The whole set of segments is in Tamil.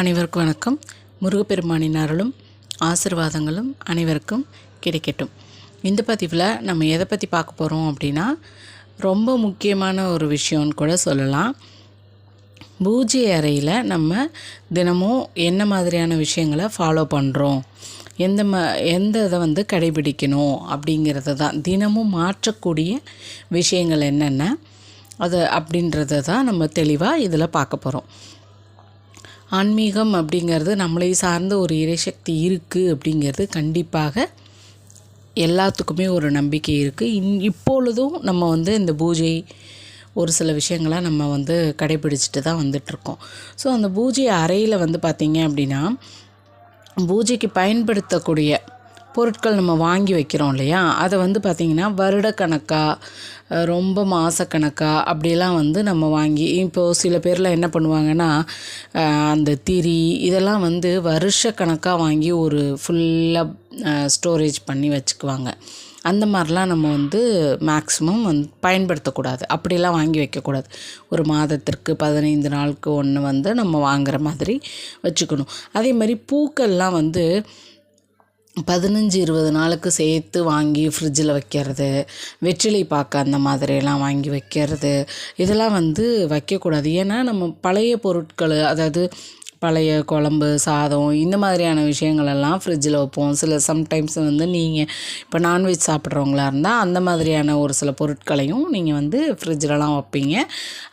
அனைவருக்கும் வணக்கம். முருகப்பெருமானின் அருளும் ஆசிர்வாதங்களும் அனைவருக்கும் கிடைக்கட்டும். இந்த பதிவில் நம்ம எதை பற்றி பார்க்க போகிறோம் அப்படின்னா ரொம்ப முக்கியமான ஒரு விஷயம்னு கூட சொல்லலாம். பூஜை அறையில் நம்ம தினமும் என்ன மாதிரியான விஷயங்களை ஃபாலோ பண்ணுறோம் எந்த ம எந்த இதை வந்து கடைபிடிக்கணும் அப்படிங்கிறத தான். தினமும் மாற்றக்கூடிய விஷயங்கள் என்னென்ன? அது அப்படின்றத தான் நம்ம தெளிவாக இதில் பார்க்க போகிறோம் ஆன்மீகம் அப்படிங்கிறது நம்மளை சார்ந்த ஒரு இறைசக்தி இருக்குது அப்படிங்கிறது கண்டிப்பாக எல்லாத்துக்குமே ஒரு நம்பிக்கை இருக்குது இன் இப்பொழுதும் நம்ம வந்து இந்த பூஜை ஒரு சில விஷயங்களை நம்ம வந்து கடைபிடிச்சிட்டு தான் வந்துட்ருக்கோம் ஸோ அந்த பூஜை அறையில் வந்து பார்த்திங்க அப்படின்னா பூஜைக்கு பயன்படுத்தக்கூடிய பொருட்கள் நம்ம வாங்கி வைக்கிறோம் இல்லையா? அதை வந்து பார்த்திங்கன்னா வருடக்கணக்காக ரொம்ப மாதக்கணக்காக அப்படிலாம் வந்து நம்ம வாங்கி இப்போது சில பேரில் என்ன பண்ணுவாங்கன்னா அந்த திரி இதெல்லாம் வந்து வருஷக்கணக்காக வாங்கி ஒரு ஃபுல்லாக ஸ்டோரேஜ் பண்ணி வச்சுக்குவாங்க. அந்த மாதிரிலாம் நம்ம வந்து மேக்ஸிமம் வந்து பயன்படுத்தக்கூடாது. அப்படிலாம் வாங்கி வைக்கக்கூடாது. ஒரு மாதத்திற்கு பதினைந்து நாளுக்கு ஒன்று வந்து நம்ம வாங்குகிற மாதிரி வச்சுக்கணும். அதே மாதிரி பூக்கள்லாம் வந்து பதினஞ்சு இருபது நாளுக்கு சேர்த்து வாங்கி ஃப்ரிட்ஜில் வைக்கிறது வெற்றிலை பாக்கு அந்த மாதிரியெல்லாம் வாங்கி வைக்கிறது இதெல்லாம் வந்து வைக்கக்கூடாது. ஏன்னா நம்ம பழைய பொருட்கள் அதாவது பழைய குழம்பு சாதம் இந்த மாதிரியான விஷயங்களெல்லாம் ஃப்ரிட்ஜில் வைப்போம். சில சம்டைம்ஸ் வந்து நீங்கள் இப்போ நான்வெஜ் சாப்பிட்றவங்களா இருந்தால் அந்த மாதிரியான ஒரு சில பொருட்களையும் நீங்கள் வந்து ஃப்ரிட்ஜிலலாம் வைப்பீங்க.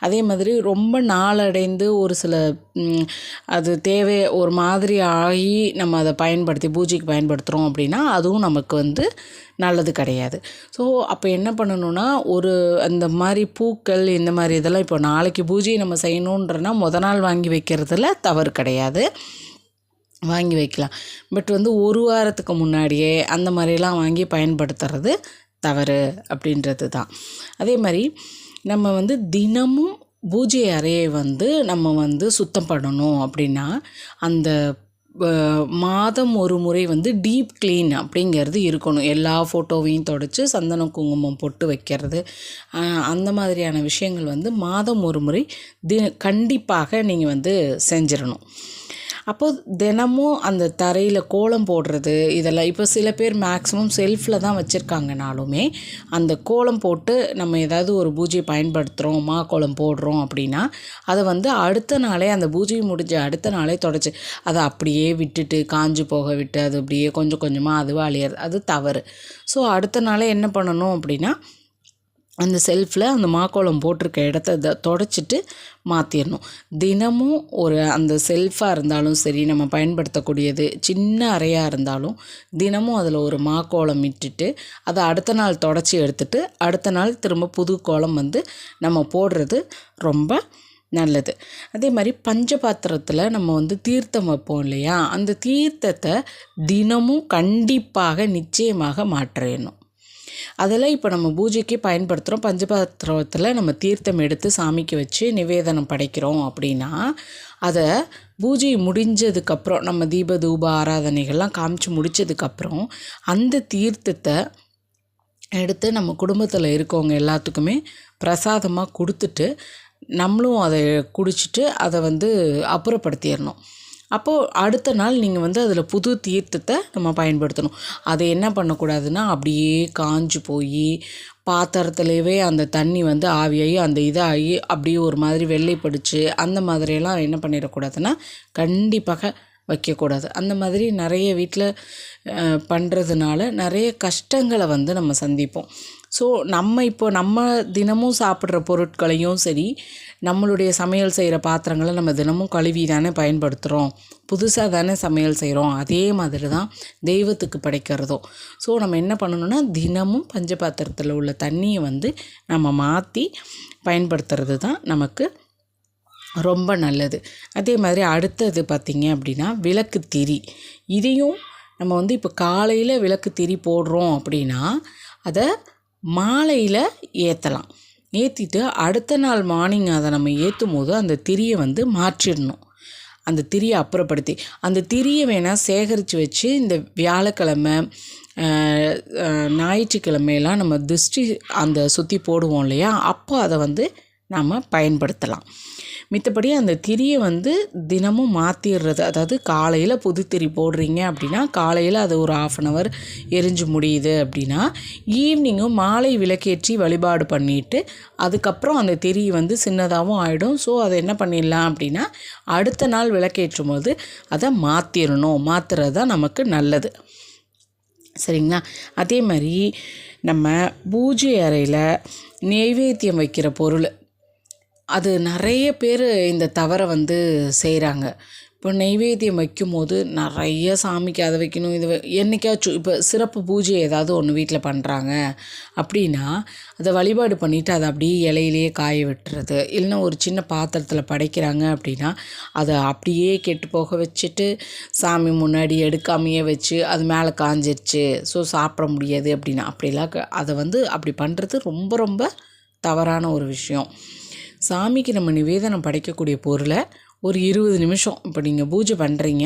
அதே மாதிரி ரொம்ப நாளடைந்து ஒரு சில அது தேவை ஒரு மாதிரி ஆகி நம்ம அதை பயன்படுத்தி பூஜைக்கு பயன்படுத்துகிறோம் அப்படின்னா அதுவும் நமக்கு வந்து நல்லது கிடையாது. ஸோ அப்போ என்ன பண்ணணும்னா ஒரு அந்த மாதிரி பூக்கள் இந்த மாதிரி இதெல்லாம் இப்போ நாளைக்கு பூஜையை நம்ம செய்யணுன்றனா முத நாள் வாங்கி வைக்கிறதுல தவறு கிடையாது. வாங்கி வைக்கலாம். பட் வந்து ஒரு வாரத்துக்கு முன்னாடியே அந்த மாதிரிலாம் வாங்கி பயன்படுத்துறது தவறு அப்படின்றது தான். அதே மாதிரி நம்ம வந்து தினமும் பூஜை அறையை வந்து நம்ம வந்து சுத்தம் பண்ணணும் அப்படின்னா அந்த மாதம் ஒரு முறை வந்து டீப் க்ளீன் அப்படிங்கிறது இருக்கணும். எல்லா ஃபோட்டோவையும் தொடச்சி சந்தனம் குங்குமம் பொட்டு வைக்கிறது. அந்த மாதிரியான விஷயங்கள் வந்து மாதம் ஒரு முறை தி கண்டிப்பாக நீங்கள் வந்து செஞ்சிடணும். அப்போது தினமும் அந்த தரையில் கோலம் போடுறது இதெல்லாம் இப்போ சில பேர் மேக்ஸிமம் செல்ஃபில் தான் வச்சுருக்காங்கனாலுமே அந்த கோலம் போட்டு நம்ம ஏதாவது ஒரு பூஜை பயன்படுத்துகிறோம் மா கோலம் போடுறோம் அப்படின்னா அதை வந்து அடுத்த நாளே அந்த பூஜை முடிஞ்ச அடுத்த நாளே தொடச்சி அதை அப்படியே விட்டுட்டு காஞ்சு போக விட்டு அது அப்படியே கொஞ்சம் கொஞ்சமாக அதுவாக அழியாது அது தவறு. ஸோ அடுத்த நாளே என்ன பண்ணணும் அப்படின்னா அந்த செல்ஃபில் அந்த மாக்கோளம் போட்டிருக்க இடத்த தொடச்சிட்டு மாற்றிடணும் தினமும் ஒரு அந்த செல்ஃபாக இருந்தாலும் சரி நம்ம பயன்படுத்தக்கூடியது சின்ன அறையாக இருந்தாலும் தினமும் அதில் ஒரு மாக்கோளம் இட்டுட்டு அதை அடுத்த நாள் தொடச்சி எடுத்துட்டு அடுத்த நாள் திரும்ப புது கோலம் வந்து நம்ம போடுறது ரொம்ப நல்லது. அதே மாதிரி பஞ்ச பாத்திரத்தில் நம்ம வந்து தீர்த்தம் வைப்போம் இல்லையா? அந்த தீர்த்தத்தை தினமும் கண்டிப்பாக நிச்சயமாக மாற்றிடணும் அதெல்லாம் இப்போ நம்ம பூஜைக்கு பயன்படுத்துகிறோம் பஞ்சபாத்திரத்தில் நம்ம தீர்த்தம் எடுத்து சாமிக்கு வச்சு நிவேதனம் படைக்கிறோம் அப்படின்னா அதை பூஜை முடிஞ்சதுக்கப்புறம் நம்ம தீப தூப ஆராதனைகள்லாம் காமிச்சு முடித்ததுக்கப்புறம் அந்த தீர்த்தத்தை எடுத்து நம்ம குடும்பத்தில் இருக்கவங்க எல்லாத்துக்குமே பிரசாதமாக கொடுத்துட்டு நம்மளும் அதை குடிச்சிட்டு அதை வந்து அப்புறப்படுத்திடணும். அப்போது அடுத்த நாள் நீங்கள் வந்து அதில் புது தீர்த்தத்தை நம்ம பயன்படுத்தணும். அதை என்ன பண்ணக்கூடாதுன்னா அப்படியே காஞ்சு போய் பாத்திரத்துலேயே அந்த தண்ணி வந்து ஆவியாகி அந்த இதாகி அப்படியே ஒரு மாதிரி வெள்ளை படிச்சு அந்த மாதிரியெல்லாம் என்ன பண்ணிடக்கூடாதுன்னா கண்டிப்பாக வைக்கக்கூடாது. அந்த மாதிரி நிறைய வீட்டில் பண்ணுறதுனால நிறைய கஷ்டங்களை வந்து நம்ம சந்திப்போம். ஸோ நம்ம இப்போ நம்ம தினமும் சாப்பிட்ற பொருட்களையும் சரி நம்மளுடைய சமையல் செய்கிற பாத்திரங்களை நம்ம தினமும் கழுவி தானே பயன்படுத்துகிறோம் புதுசாக தானே சமையல் செய்கிறோம் அதே மாதிரி தான் தெய்வத்துக்கு படைக்கிறதும். ஸோ நம்ம என்ன பண்ணணும்னா தினமும் பஞ்ச பாத்திரத்தில் உள்ள தண்ணியை வந்து நம்ம மாற்றி பயன்படுத்துறது தான் நமக்கு ரொம்ப நல்லது. அதே மாதிரி அடுத்தது பார்த்திங்க அப்படின்னா விளக்கு திரி. இதையும் நம்ம வந்து இப்போ காலையில் விளக்கு திரி போடுறோம் அப்படின்னா அதை மாலையில் ஏற்றலாம் ஏற்றிட்டு அடுத்த நாள் மார்னிங் அதை நம்ம ஏற்றும் போது அந்த திரியை வந்து மாற்றிடணும். அந்த திரியை அப்புறப்படுத்தி. அந்த திரியை வேணால் சேகரித்து வச்சு இந்த வியாழக்கிழமை ஞாயிற்றுக்கிழமையெல்லாம் நம்ம திருஷ்டி அந்த சுற்றி போடுவோம் இல்லையா? அப்போ அதை வந்து நாம் பயன்படுத்தலாம். மித்தபடி அந்த திரியை வந்து தினமும் மாற்றிடுறது அதாவது காலையில் புது திரி போடுறீங்க அப்படின்னா காலையில் அது ஒரு ஆஃப் அன் ஹவர் எரிஞ்சு முடியுது அப்படின்னா ஈவினிங்கும் மாலை விளக்கேற்றி வழிபாடு பண்ணிவிட்டு அதுக்கப்புறம் அந்த திரி வந்து சின்னதாகவும் ஆகிடும் ஸோ அதை என்ன பண்ணிடலாம் அப்படின்னா அடுத்த நாள் விளக்கேற்றும் போது அதை மாற்றிடணும் மாற்றுறது தான் நமக்கு நல்லது. சரிங்களா? அதே மாதிரி நம்ம பூஜை அறையில் நெய்வேத்தியம் வைக்கிற பொருள் அது நிறைய பேர் இந்த தவறை வந்து செய்கிறாங்க இப்போ நெய்வேத்தியம் வைக்கும்போது நிறைய சாமிக்கு அதை வைக்கணும் இது என்றைக்காச்சும் இப்போ சிறப்பு பூஜை ஏதாவது ஒன்று வீட்டில் பண்ணுறாங்க அப்படின்னா அதை வழிபாடு பண்ணிவிட்டு அதை அப்படியே இலையிலேயே காய விட்டுறது இல்லைன்னா ஒரு சின்ன பாத்திரத்தில் படைக்கிறாங்க அப்படின்னா அதை அப்படியே கெட்டு போக வச்சுட்டு சாமி முன்னாடி எடுக்காமையே வச்சு அது மேலே காஞ்சிருச்சு ஸோ சாப்பிட முடியாது அப்படின்னா அப்படிலாம் அதை வந்து அப்படி பண்ணுறது ரொம்ப ரொம்ப தவறான ஒரு விஷயம். சாமிக்கு நம்ம நிவேதனம் படைக்கக்கூடிய பொருளை ஒரு இருபது நிமிஷம் இப்போ நீங்கள் பூஜை பண்ணுறீங்க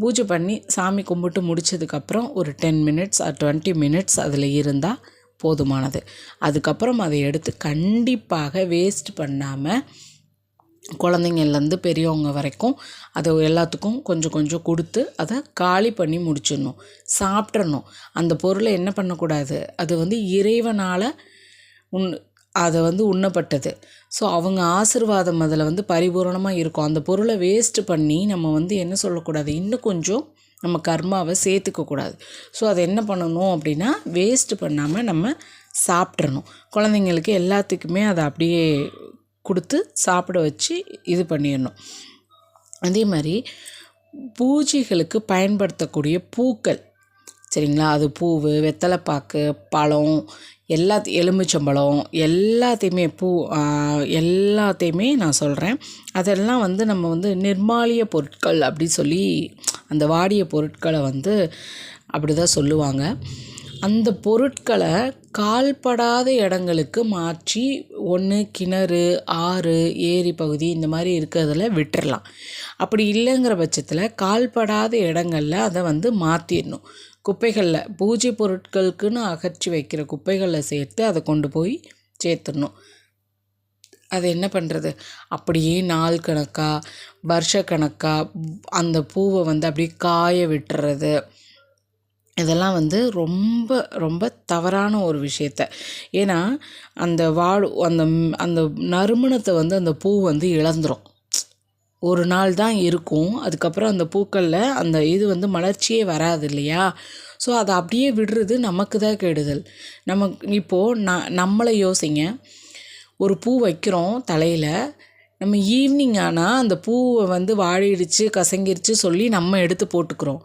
பூஜை பண்ணி சாமி கும்பிட்டு முடித்ததுக்கப்புறம் ஒரு ten minutes or twenty minutes அதில் இருந்தால் போதுமானது. அதுக்கப்புறம் அதை எடுத்து கண்டிப்பாக வேஸ்ட் பண்ணாமல் குழந்தைங்கள்லேருந்து பெரியவங்க வரைக்கும் அதை எல்லாத்துக்கும் கொஞ்சம் கொஞ்சம் கொடுத்து அதை காலி பண்ணி முடிச்சிடணும். சாப்பிட்றணும் அந்த பொருளை என்ன பண்ணக்கூடாது? அது வந்து இறைவனால் உன் அதை வந்து உண்ணப்பட்டது. ஸோ அவங்க ஆசிர்வாதம் அதில் வந்து பரிபூரணமாக இருக்கும். அந்த பொருளை வேஸ்ட்டு பண்ணி நம்ம வந்து என்ன சொல்லக்கூடாது? இன்னும் கொஞ்சம் நம்ம கர்மாவை சேர்த்துக்கக்கூடாது. ஸோ அதை என்ன பண்ணணும் அப்படின்னா வேஸ்ட்டு பண்ணாமல் நம்ம சாப்பிட்றணும் குழந்தைங்களுக்கு எல்லாத்துக்குமே அதை அப்படியே கொடுத்து சாப்பிட வச்சு இது பண்ணிடணும். அதே மாதிரி பூஜைகளுக்கு பயன்படுத்தக்கூடிய பூக்கள். சரிங்களா? அது பூ வெத்தலைப்பாக்கு பழம் எல்லா எலுமிச்சம்பழம் எல்லாத்தையுமே பூ எல்லாத்தையுமே நான் சொல்கிறேன் அதெல்லாம் வந்து நம்ம வந்து நிர்மாலிய பொருட்கள் அப்படி சொல்லி அந்த வாடிய பொருட்களை வந்து அப்படி தான் சொல்லுவாங்க. அந்த பொருட்களை கால்படாத இடங்களுக்கு மாற்றி ஒன்று கிணறு ஆறு ஏரி பகுதி இந்த மாதிரி இருக்கிறதுல விட்டுறலாம். அப்படி இல்லைங்கிற பட்சத்தில் கால்படாத இடங்களில் அதை வந்து மாற்றிடணும் குப்பைகளில் பூஜை பொருட்களுக்குன்னு அகற்றி வைக்கிற குப்பைகளில் சேர்த்து அதை கொண்டு போய் சேர்த்துடணும். அது என்ன பண்ணுறது அப்படியே நாள் கணக்காக வருஷ கணக்காக அந்த பூவை வந்து அப்படியே காய விட்டுறது. இதெல்லாம் வந்து ரொம்ப ரொம்ப தவறான ஒரு விஷயத்த. ஏன்னா அந்த வாழ் அந்த அந்த நறுமணத்தை வந்து அந்த பூ வந்து இழந்துடும் ஒரு நாள் தான் இருக்கும். அதுக்கப்புறம் அந்த பூக்களில் அந்த இது வந்து மலர்ச்சியே வராது இல்லையா? ஸோ அதை அப்படியே விடுறது நமக்கு தான் கெடுதல். நமக்கு இப்போது நான் நம்மளை யோசிங்க. ஒரு பூ வைக்கிறோம் தலையில். நம்ம ஈவினிங் ஆனால் அந்த பூவை வந்து வாழிடுச்சு கசங்கிருச்சு சொல்லி நம்ம எடுத்து போட்டுக்கிறோம்.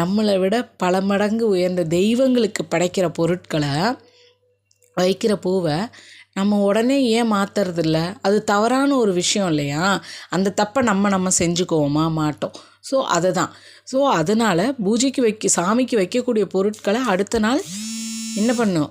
நம்மளை விட பல மடங்கு உயர்ந்த தெய்வங்களுக்கு படைக்கிற பொருட்களை வைக்கிற பூவை நம்ம உடனே ஏன் மாற்றுறதில்ல அது தவறான ஒரு விஷயம் இல்லையா? அந்த தப்பை நம்ம நம்ம செஞ்சுக்குவோமா? மாட்டோம். ஸோ அதை தான் ஸோ அதனால் பூஜைக்கு வைக்க சாமிக்கு வைக்கக்கூடிய பொருட்களை அடுத்த நாள் என்ன பண்ணும்?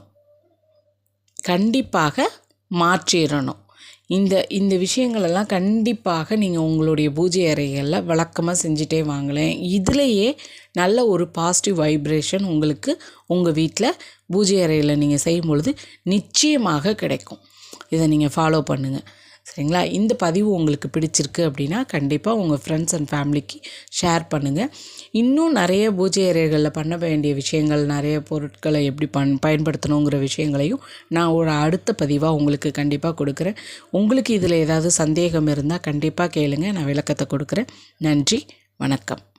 கண்டிப்பாக மாற்றிடணும். இந்த இந்த விஷயங்களெல்லாம் கண்டிப்பாக நீங்கள் உங்களுடைய பூஜை அறைகளில் வழக்கமாக செஞ்சுட்டே வாங்கலேன் இதுலேயே நல்ல ஒரு பாசிட்டிவ் வைப்ரேஷன் உங்களுக்கு உங்கள் வீட்டில் பூஜை அறையில் நீங்கள் செய்யும் பொழுது நிச்சயமாக கிடைக்கும். இதை நீங்கள் ஃபாலோ பண்ணுங்கள் சரிங்களா? இந்த பதிவு உங்களுக்கு பிடிச்சிருக்கு அப்படின்னா கண்டிப்பாக உங்கள் ஃப்ரெண்ட்ஸ் அண்ட் ஃபேமிலிக்கு ஷேர் பண்ணுங்கள் இன்னும் நிறைய பூஜை அறைகளில் பண்ண வேண்டிய விஷயங்கள் நிறைய பொருட்களை எப்படி பண் பயன்படுத்தணுங்கிற விஷயங்களையும் நான் ஒரு அடுத்த பதிவாக உங்களுக்கு கண்டிப்பாக கொடுக்குறேன். உங்களுக்கு இதில் ஏதாவது சந்தேகம் இருந்தால் கண்டிப்பாக கேளுங்கள் நான் விளக்கத்தை கொடுக்குறேன். நன்றி வணக்கம்.